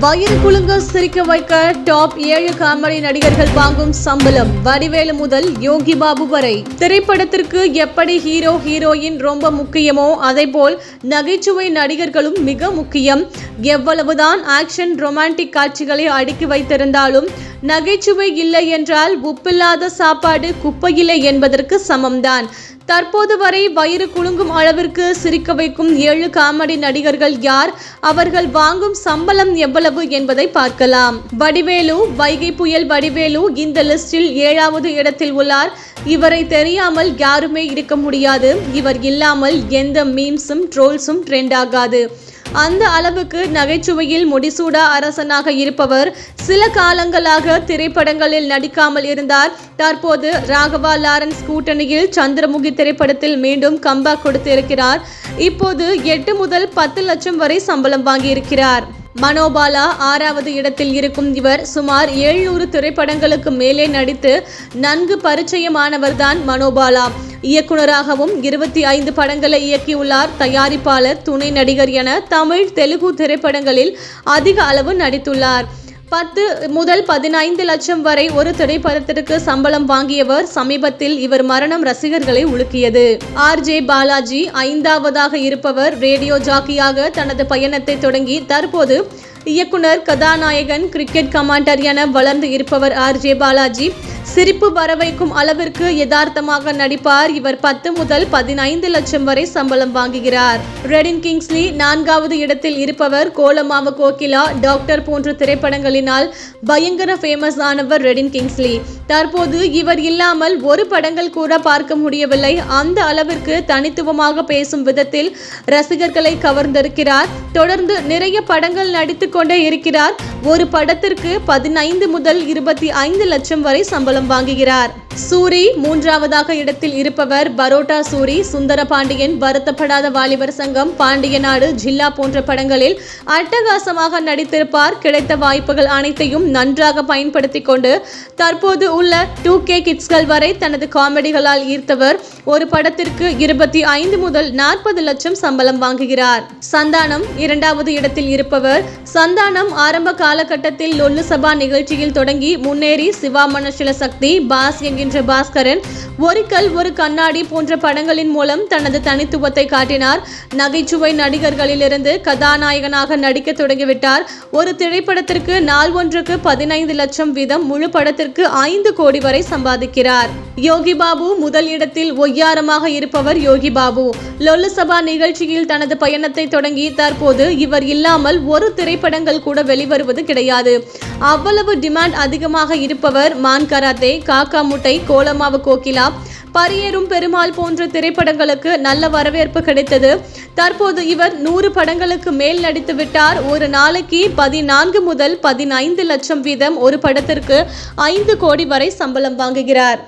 வயிறு குலுங்க சிரிக்க வைக்க டாப் ஏழு காமெடி நடிகர்கள் வாங்கும் சம்பளம் வடிவேலு முதல் யோகி பாபு வரை. திரைப்படத்திற்கு எப்படி ஹீரோ ஹீரோயின் ரொம்ப முக்கியமோ அதேபோல் நகைச்சுவை நடிகர்களும் மிக முக்கியம். எவ்வளவுதான் ஆக்ஷன் ரொமான்டிக் காட்சிகளை அடுக்கி வைத்திருந்தாலும் நகைச்சுவை இல்லை என்றால் உப்பில்லாத சாப்பாடு குப்பையில்லை என்பதற்கு சமம்தான். தற்போது வரை வயிறு குலுங்கும் அளவிற்கு சிரிக்க வைக்கும் ஏழு காமெடி நடிகர்கள் யார்? அவர்கள் வாங்கும் சம்பளம் எவ்வளவு என்பதை பார்க்கலாம். வடிவேலு வைகை புயல் வடிவேலு இந்த லிஸ்டில் ஏழாவது இடத்தில் உள்ளார். இவரை தெரியாமல் யாருமே இருக்க முடியாது. இவர் இல்லாமல் எந்த மீம்ஸும் ட்ரோல்ஸும் ட்ரெண்ட் ஆகாது. அந்த அளவுக்கு நகைச்சுவையில் முடிசூடா அரசனாக இருப்பவர் சில காலங்களாக திரைப்படங்களில் நடிக்காமல் இருந்தார். தற்போது ராகவா லாரன்ஸ் கூட்டணியில் சந்திரமுகி திரைப்படத்தில் மீண்டும் கம்பேக் கொடுத்திருக்கிறார். இப்போது எட்டு முதல் பத்து லட்சம் வரை சம்பளம் வாங்கியிருக்கிறார். மனோபாலா ஆறாவது இடத்தில் இருக்கும் இவர் சுமார் எழுநூறு திரைப்படங்களுக்கு மேலே நடித்து நன்கு பரிச்சயமானவர்தான் மனோபாலா. இயக்குனராகவும் இருபத்தி ஐந்து படங்களை இயக்கியுள்ளார். தயாரிப்பாளர் துணை நடிகர் என தமிழ் தெலுங்கு திரைப்படங்களில் அதிக அளவு நடித்துள்ளார். பத்து முதல் பதினைந்து லட்சம் வரை ஒரு திரைப்படத்திற்கு சம்பளம் வாங்கியவர் சமீபத்தில் இவர் மரணம் ரசிகர்களை உலுக்கியது. ஆர். ஜே. பாலாஜி ஐந்தாவதாக இருப்பவர் ரேடியோ ஜாக்கியாக தனது பயணத்தை தொடங்கி தற்போது இயக்குனர் கதாநாயகன் கிரிக்கெட் கமாண்டர் என வளர்ந்து இருப்பவர் ஆர். ஜே. பாலாஜி. சிரிப்பு வரவைக்கும் அளவிற்கு யதார்த்தமாக நடிப்பார் இவர் பத்து முதல் பதினைந்து லட்சம் வரை சம்பளம் வாங்குகிறார். ரெடின் கிங்ஸ்லி நான்காவது இடத்தில் இருப்பவர் கோலமாவ கோகிலா டாக்டர் போன்ற திரைப்படங்களினால் பயங்கர ஃபேமஸ் ஆனவர் ரெடின் கிங்ஸ்லி. தற்போது இவர் இல்லாமல் ஒரு படங்கள் கூட பார்க்க முடியவில்லை. அந்த அளவிற்கு தனித்துவமாக பேசும் விதத்தில் ரசிகர்களை கவர்ந்திருக்கிறார். தொடர்ந்து நிறைய படங்கள் நடித்து கொண்டே இருக்கிறார். ஒரு படத்திற்கு பதினைந்து முதல் இருபத்தி ஐந்து லட்சம் வரை சம்பளம் வாங்குகிறார். சூரி மூன்றாவதாக இடத்தில் இருப்பவர் பரோட்டா சூரி சுந்தர பாண்டியன் வருத்தப்படாத வாலிபர் சங்கம் பாண்டிய நாடு ஜில்லா போன்ற படங்களில் அட்டகாசமாக நடித்திருப்பார். கிடைத்த வாய்ப்புகள் அனைத்தையும் நன்றாக பயன்படுத்தி கொண்டு தற்போது உள்ள டூ கே கிட்ஸ்கள் வரை தனது காமெடிகளால் ஈர்த்தவர். ஒரு படத்திற்கு இருபத்தி ஐந்து முதல் நாற்பது லட்சம் சம்பளம் வாங்குகிறார். சந்தானம் இரண்டாவது இடத்தில் இருப்பவர். சந்தானம் ஆரம்ப காலகட்டத்தில் லொல்லு சபா நிகழ்ச்சியில் தொடங்கி முன்னேறி சிவா மனசில சக்தி பாஸ் என்கின்ற பாஸ்கரன் ஒரு கல் ஒரு கண்ணாடி போன்ற படங்களின் மூலம் தனது தனித்துவத்தை காட்டினார். நகைச்சுவை நடிகர்களிலிருந்து கதாநாயகனாக நடிக்க தொடங்கிவிட்டார். ஒரு திரைப்படத்திற்கு நாள் ஒன்றுக்கு பதினைந்து லட்சம் வீதம் முழு படத்திற்கு ஐந்து கோடி வரை சம்பாதிக்கிறார். யோகி பாபு முதல் இடத்தில் ஒய்யாரமாக இருப்பவர் யோகி பாபு. லொல்லு சபா நிகழ்ச்சியில் தனது பயணத்தை தொடங்கி தற்போது இவர் இல்லாமல் ஒரு திரைப்படங்கள் கூட வெளிவருவது கிடையாது. அவ்வளவு டிமாண்ட் அதிகமாக இருப்பவர் மான் கராத்தே காக்கா முட்டை கோலமாவு கோகிலா பரியேறும் பெருமாள் போன்ற திரைப்படங்களுக்கு நல்ல வரவேற்பு கிடைத்தது. தற்போது இவர் நூறு படங்களுக்கு மேல் நடித்து விட்டார். ஒரு நாளைக்கு பதினான்கு முதல் பதினைந்து லட்சம் வீதம் ஒரு படத்திற்கு ஐந்து கோடி வரை சம்பளம் வாங்குகிறார்.